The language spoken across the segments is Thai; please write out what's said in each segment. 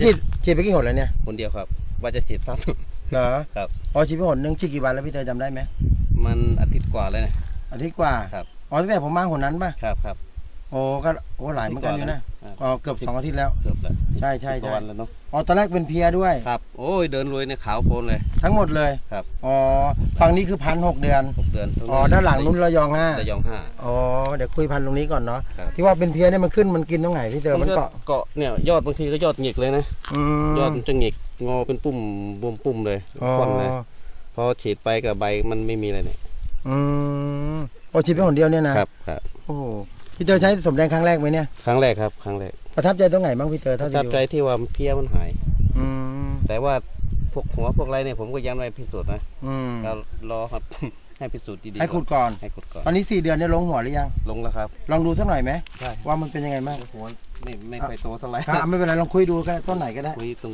ฉีดฉีดไปกี่หนแล้วเนี่ยคนเดียวครับ ว่าจะฉีดซ้เหรอครับ อ๋อฉีดไปหนหนึ่งฉีดกี่วันแล้วพี่เตยจำได้ไหมำมันอาทิตย์กว่าเลยนะ อาทิตย์กว่าครับ อ๋อตั้งแต่ผมมาหนนั้นป่ะครับครับ โอ้ก็โอ้หลายเหมือนกันอยู่นะอ่าอ๋อเกือบสองอาทิตย์แล้ว เกือบแล้วใช่ใช่สิบกว่าใช่ วันแล้วเนาะอ๋อตอนแรกเป็นเพลียด้วย ครับ โอ้ยเดินลุยในขาวโพลนเลย ทั้งหมดเลยครับ อ๋อฝั่งนี้คือพันหกเดือนหกเดือนตรงอ๋อด้านหลังนู้นระยองห้าระยองห้า อ๋อเดี๋ยวคุยพันตรงนี้ก่อนเนาะครับ ที่ว่าเป็นเพลียเนี่ยมันขึ้นมันกินตรงไหนพี่เตยมันเกาะเกาะเนี่ยยอดบางทีก็ยอดหงิกเลยนะอืมยอดมันจะหงิกงอเป็นปุ่มบวมปุ่มเลยอ๋อควันเลยพอฉีดไปกับใบมันไม่มีอะไรเนี่ย อืมโอ้ฉีดไปหนเดียวเนี่ยนะครับครับโอ้โห พี่เตยใช้สมแดงครั้งแรกไหมเนี่ยครั้งแรกครับ ครั้งแรกประทับใจตรงไหนบ้างพี่เตยปถ้าระจะทับดูใจที่ว่าเพี้ยมันหาย อืมแต่ว่าพวกหัวพวกอะไรเนี่ยผมก็ยังไม่พิสูจน์นะอืมเรารอครับ ให้พิสูจน์ดีๆให้ขุดก่อน ให้ขุดก่อนตอนนี้สี่เดือนเนี่ยลงหัวหรือยัง ลงแล้วครับ ลองดูสักหน่อยไหมใช่ ว่ามันเป็นยังไงบ้างหัวไม่ไม่ค่อยโตเท่าไหร่ครับไม่เป็นไรลองคุยดูก็ได้ต้นไหนก็ได้ คุยตรง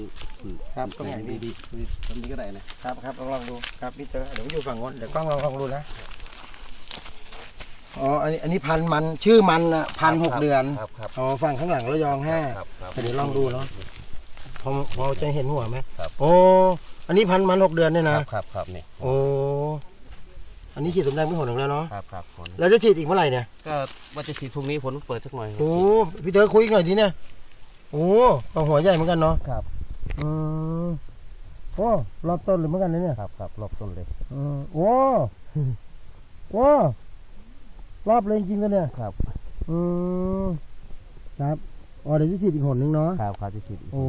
ครับตรงไหนดี ดีๆคุยตรงนี้ก็ได้นะ ครับครับลองลองดูครับพี่เตยเดี๋ยวผมอยู่ฝั่งโน้นเดี๋ยวกล้องลองลองดูนะ อ๋อ อันนี้อันนี้พันมันชื่อมันอะพันหกเดือน ครับครับ อ๋อ ฝั่งข้างหลังระยองห้าครับครับ เดี๋ยวลองดูเนาะพอพอจะเห็นหัวไหมครับ โอ้ อันนี้พันมันหกเดือนเนี่ยคนะรับครับครับเนี่ยโอ้ อันนี้ฉีดสมแดงไม่หนหนึ่งแล้วเนาะ ครับครับผลแล้วจะฉีดอีกเมื่อไหร่เนี่ย ก็ว่าจะฉีดพรุ่งนี้ผลเปิดสักหน่อย โอ้พี่เต๋อคุยอีกหน่อยดิเนี่ย โอ้เอาหัวใหญ่เหมือนกันเนาะครับ อืมโอ้รอบต้นเลยเหมือนกันนะเนี่ย ครับครับรอบต้นเลย อืมโอ้โอ้ รอบเลยจริงๆกันเนี่ย ครับ อืมครับอ๋อเดี๋ยวจะฉีดอีกหนหนึ่งเนาะครับครับจะฉีดอีกโอ้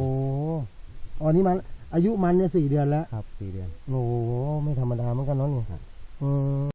อ๋อนี่มัน อายุมันเนี่ยสี่เดือนแล้ว ครับสี่เดือน โอ้โหไม่ธรรมดาเหมือนกันเนาะนี่ครับอืม